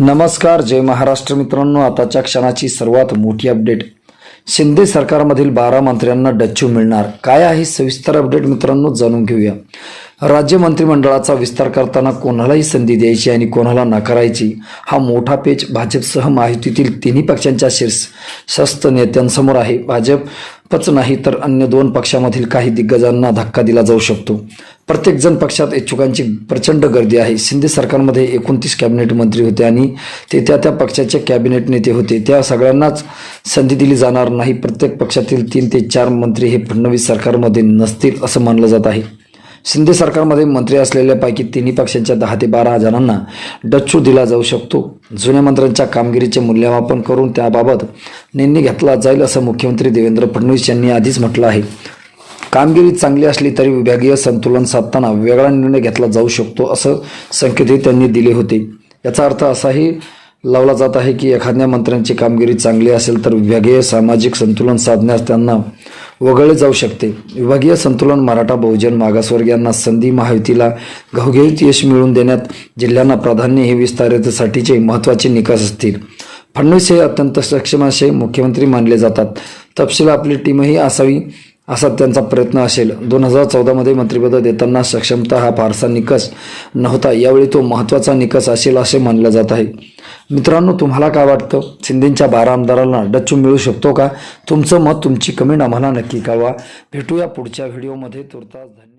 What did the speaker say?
नमस्कार जय महाराष्ट्र मित्रांनो. आताच्या क्षणाची सर्वात मोठी अपडेट. शिंदे सरकारमधील बारा मंत्र्यांना डच्चू मिळणार. काय आहे सविस्तर अपडेट मित्रांनो जाणून घेऊया. राज्य मंत्रिमंडळाचा विस्तार करताना कोणालाही संधी द्यायची आणि कोणाला नाकारायची हा मोठा पेच भाजपसह महायुतीतील तिन्ही पक्षांच्या शीर्ष शस्त नेत्यांसमोर आहे. भाजप भाजपच नाही तर अन्य दोन पक्षामधील काही दिग्गजांना धक्का दिला जाऊ शकतो. प्रत्येकजण पक्षात इच्छुकांची प्रचंड गर्दी आहे. शिंदे सरकारमध्ये एकोणतीस कॅबिनेट मंत्री होते आणि ते त्या त्या पक्षाचे कॅबिनेट नेते होते. त्या सगळ्यांनाच संधी दिली जाणार नाही. प्रत्येक पक्षातील तीन ते चार मंत्री हे फडणवीस सरकारमध्ये नसतील असं मानलं जात आहे. शिंदे सरकारमध्ये मंत्री असलेल्यापैकी तिन्ही पक्षांच्या दहा ते बारा जणांना डच्चू दिला जाऊ शकतो. जुन्या मंत्र्यांच्या कामगिरीचे मूल्यमापन करून त्याबाबत निर्णय घेतला जाईल असं मुख्यमंत्री देवेंद्र फडणवीस यांनी आधीच म्हटलं आहे. कामगिरी चांगली असली तरी विभागीय संतुलन साधताना वेगळा निर्णय घेतला जाऊ शकतो असं संकेतही त्यांनी दिले होते. याचा अर्थ असाही लावला जात आहे की एखाद्या मंत्र्यांची कामगिरी चांगली असेल तर विभागीय सामाजिक संतुलन साधण्यास त्यांना वगळले जाऊ शकते. विभागीय संतुलन मराठा बहुजन मागासवर्गीयांना संधी महायुतीला घवघवीत यश मिळवून देण्यात जिल्ह्यांना प्राधान्य हे विस्तारितसाठीचे महत्त्वाचे निकष असतील. फडणवीस हे अत्यंत सक्षम असे मुख्यमंत्री मानले जातात. तपशील आपली टीमही असावी. असा त्यांचा प्रयत्न असेल. दोन हजार चौदामध्ये मंत्रिपद देताना सक्षमता हा फारसा निकष नव्हता. यावेळी तो महत्त्वाचा निकष असेल असे मानलं जात आहे. मित्रांनो तुम्हाला काय वाटतं? शिंदेच्या बारा आमदारांना डच्चू मिळू शकतो का? तुमचं मत तुमची कमेंट आम्हाला नक्की कळवा. भेटूया पुढच्या व्हिडिओमध्ये तुर्तास धन्यवाद.